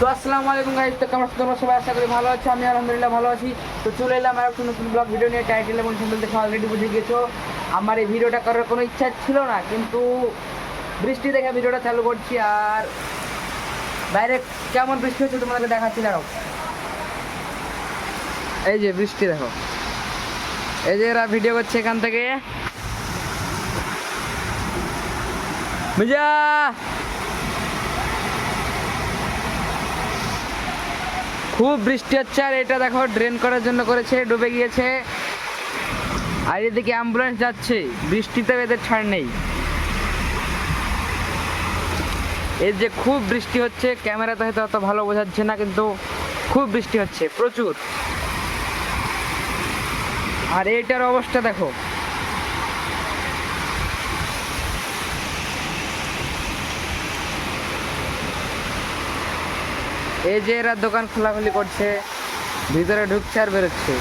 তো আসসালামু আলাইকুম গাইজ তো কেমন তোমরা সবাই? আশা করি ভালো আছো, আমি আলহামদুলিল্লাহ ভালো আছি। তো চলে এলাম আর একটা নতুন ব্লগ ভিডিও নিয়ে। টাইটেল এবং সিম্বল দেখে অলরেডি বুঝে গেছো আমার এই ভিডিওটা করার কোনো ইচ্ছা ছিল না, কিন্তু বৃষ্টি দেখে ভিডিওটা চালু করছি আর বাইরে কেমন বৃষ্টি হচ্ছে তোমাদেরকে দেখাচ্ছি, দাঁড়াও। এই যে বৃষ্টি, দেখো। এই যে এরা ভিডিও করছে এখান থেকে। মিজা খুব বৃষ্টি হচ্ছে আর এটা দেখো ড্রেন করার জন্য করেছে, ডুবে গিয়েছে। আর এদিকে অ্যাম্বুলেন্স যাচ্ছে, বৃষ্টিতে এদের ছাড় নেই। এই যে খুব বৃষ্টি হচ্ছে ক্যামেরাতে হয়তো অত ভালো বোঝাচ্ছে না, কিন্তু খুব বৃষ্টি হচ্ছে, প্রচুর। আর এটার অবস্থা দেখো। এই যে এরা দোকান খোলাখুলি করছে, ভিতরে ঢুকছে আর বেরোচ্ছে।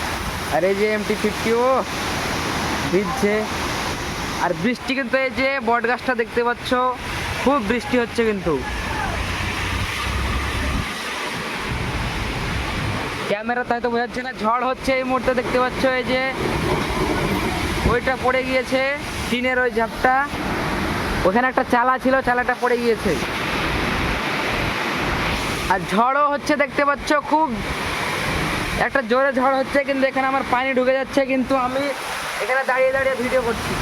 আর এই যে এমটি ফিফটিও ভিজছে। আর বৃষ্টি কিন্তু এই যে বট গাছটা দেখতে পাচ্ছ, খুব বৃষ্টি হচ্ছে কিন্তু। ক্যামেরা তাই তো বোঝাচ্ছে না, ঝড় হচ্ছে এই মুহূর্তে দেখতে পাচ্ছ এই যে। ওইটা পড়ে গিয়েছে, টিনের ওই ঝাপটা। ওখানে একটা চালা ছিল, চালাটা পড়ে গিয়েছে। আর ঝড়ও হচ্ছে, দেখতে পাচ্ছ, খুব একটা জোরে ঝড় হচ্ছে, কিন্তু এখানে আমার পানি ঢুকে যাচ্ছে, কিন্তু আমি এখানে দাঁড়িয়ে দাঁড়িয়ে ভিডিও করছি।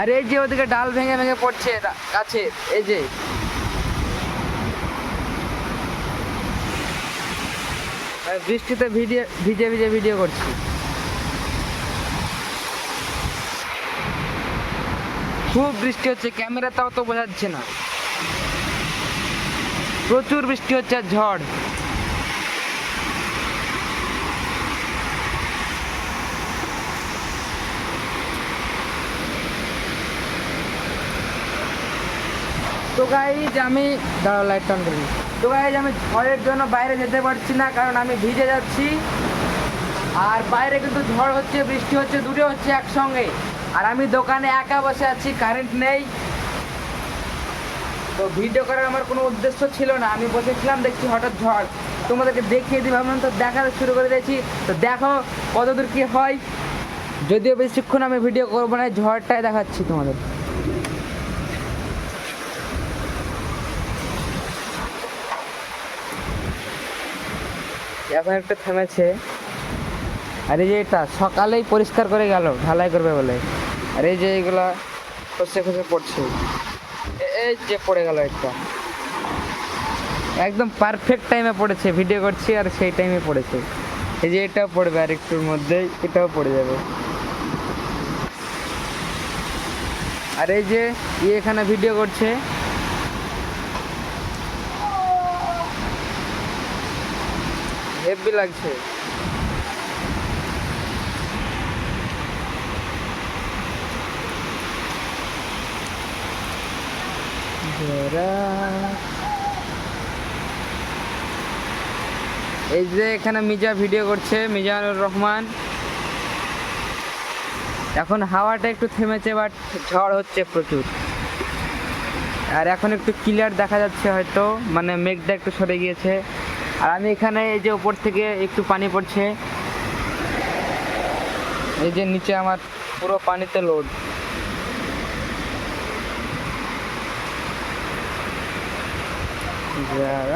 আর এই যে ওদিকে ডাল ভেঙে ভেঙে পড়ছে গাছে, এই যে। বৃষ্টিতে ভিডিও ভিজে ভিজে ভিডিও করছি। খুব বৃষ্টি হচ্ছে ক্যামেরা তাও তো বোঝাচ্ছে না। প্রচুর বৃষ্টি হচ্ছে আর ঝড়। তো গাইজ আমি দাঁড়াও লাইট অন করি। তো গাইজ আমি ঝড়ের জন্য বাইরে যেতে পারছি না, কারণ আমি ভিজে যাচ্ছি। আর বাইরে কিন্তু ঝড় হচ্ছে, বৃষ্টি হচ্ছে, দুটো হচ্ছে একসঙ্গে। আর আমি দোকানে একা বসে আছি কারেন্ট নেই। তো ভিডিও করার আমার কোনো উদ্দেশ্য ছিল না। আমি বসেছিলাম, দেখছি হঠাৎ ঝড়। তোমাদেরকে দেখিয়ে দিই ভাবলাম তো দেখাতে শুরু করে দিয়েছি। তো দেখো কতদূর কি হয়। যদিও বেশিক্ষণ আমি ভিডিও করব না ঝড়টাই দেখাচ্ছি তোমাদের। এখন একটা থেমেছে। আর এই যে এটা, সকালেই পরিষ্কার করে গেল, ঢালাই করবে বলে। আর এই যে এইগুলা খসে খসে পড়ছে। এই যে পড়ে গেল একটা। একদম পারফেক্ট টাইমে পড়েছে ভিডিও করছি আর সেই টাইমে পড়েছে। এই যে এটাও পড়বে আর একটুর মধ্যেই, এটাও পড়ে যাবে। আর এই যে এখানে ভিডিও করছে। হেভি লাগছে। এই যে এখানে মিজা ভিডিও করছে, মিজানুর রহমান। এখন হাওয়াটা একটু থেমেছে বাট ঝড় হচ্ছে প্রচুর। আর এখন একটু ক্লিয়ার দেখা যাচ্ছে হয়তো মানে মেঘটা একটু সরে গিয়েছে। আর আমি এখানে এই যে উপর থেকে একটু পানি পড়ছে। এই যে নিচে আমার পুরো পানিতে লোড is that?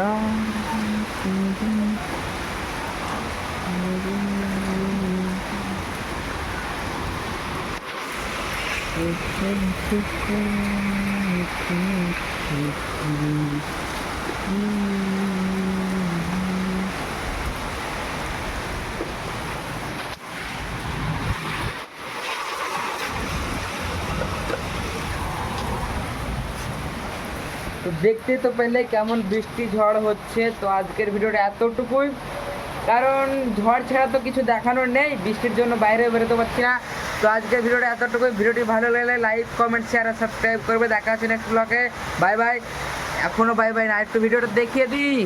তো দেখতে তো পেলে কেমন বৃষ্টি ঝড় হচ্ছে। তো আজকের ভিডিওটা এতটুকুই। কারণ ঝড় ছাড়া তো কিছু দেখানোর নেই, বৃষ্টির জন্য বাইরে বেরোতে পারছি না। তো আজকের ভিডিওটা এতটুকুই। ভিডিওটি ভালো লাগলে লাইক কমেন্ট শেয়ার আর সাবস্ক্রাইব করবে। দেখা হচ্ছে নেক্সট ব্লগে বাই বাই এখনও বাই বাই না, একটু ভিডিওটা দেখিয়ে দিই।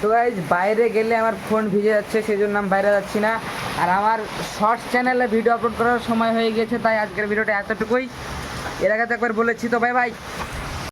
তো গাইজ বাইরে গেলে আমার ফোন ভিজে যাচ্ছে সেই জন্য আমি বাইরে যাচ্ছি না। আর আমার শর্টস চ্যানেলে ভিডিও আপলোড করার সময় হয়ে গেছে তাই আজকের ভিডিওটা এতটুকুই। এর আগে তো একবার বলেছি, তো বাই বাই